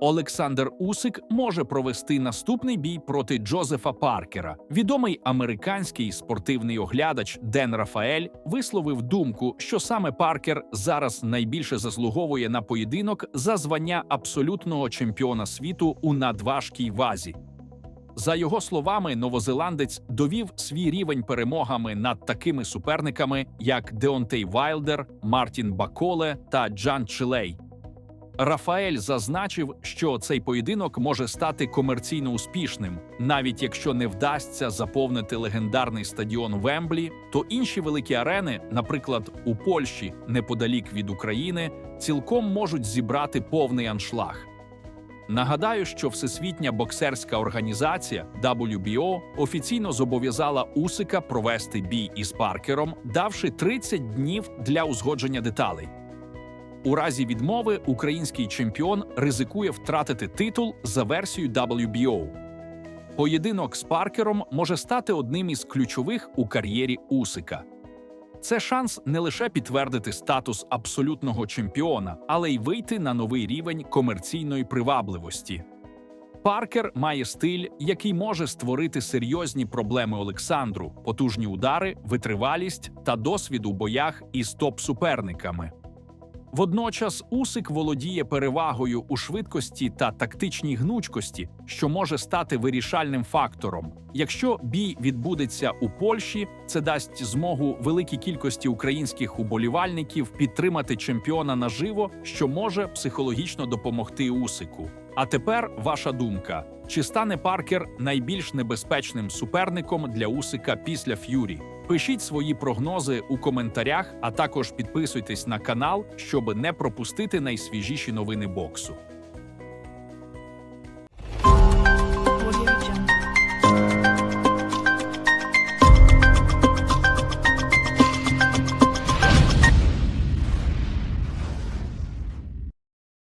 Олександр Усик може провести наступний бій проти Джозефа Паркера. Відомий американський спортивний оглядач Ден Рафаель висловив думку, що саме Паркер зараз найбільше заслуговує на поєдинок за звання абсолютного чемпіона світу у надважкій вазі. За його словами, новозеландець довів свій рівень перемогами над такими суперниками, як Деонтей Вайлдер, Мартін Баколе та Джан Чилей. Рафаель зазначив, що цей поєдинок може стати комерційно успішним, навіть якщо не вдасться заповнити легендарний стадіон Вемблі, то інші великі арени, наприклад, у Польщі, неподалік від України, цілком можуть зібрати повний аншлаг. Нагадаю, що Всесвітня боксерська організація WBO офіційно зобов'язала Усика провести бій із Паркером, давши 30 днів для узгодження деталей. У разі відмови український чемпіон ризикує втратити титул за версією WBO. Поєдинок з Паркером може стати одним із ключових у кар'єрі Усика. Це шанс не лише підтвердити статус абсолютного чемпіона, але й вийти на новий рівень комерційної привабливості. Паркер має стиль, який може створити серйозні проблеми Олександру, потужні удари, витривалість та досвід у боях із топ-суперниками. Водночас Усик володіє перевагою у швидкості та тактичній гнучкості, що може стати вирішальним фактором. Якщо бій відбудеться у Польщі, це дасть змогу великій кількості українських уболівальників підтримати чемпіона наживо, що може психологічно допомогти Усику. А тепер ваша думка: чи стане Паркер найбільш небезпечним суперником для Усика після Ф'юрі? Пишіть свої прогнози у коментарях, а також підписуйтесь на канал, щоб не пропустити найсвіжіші новини боксу.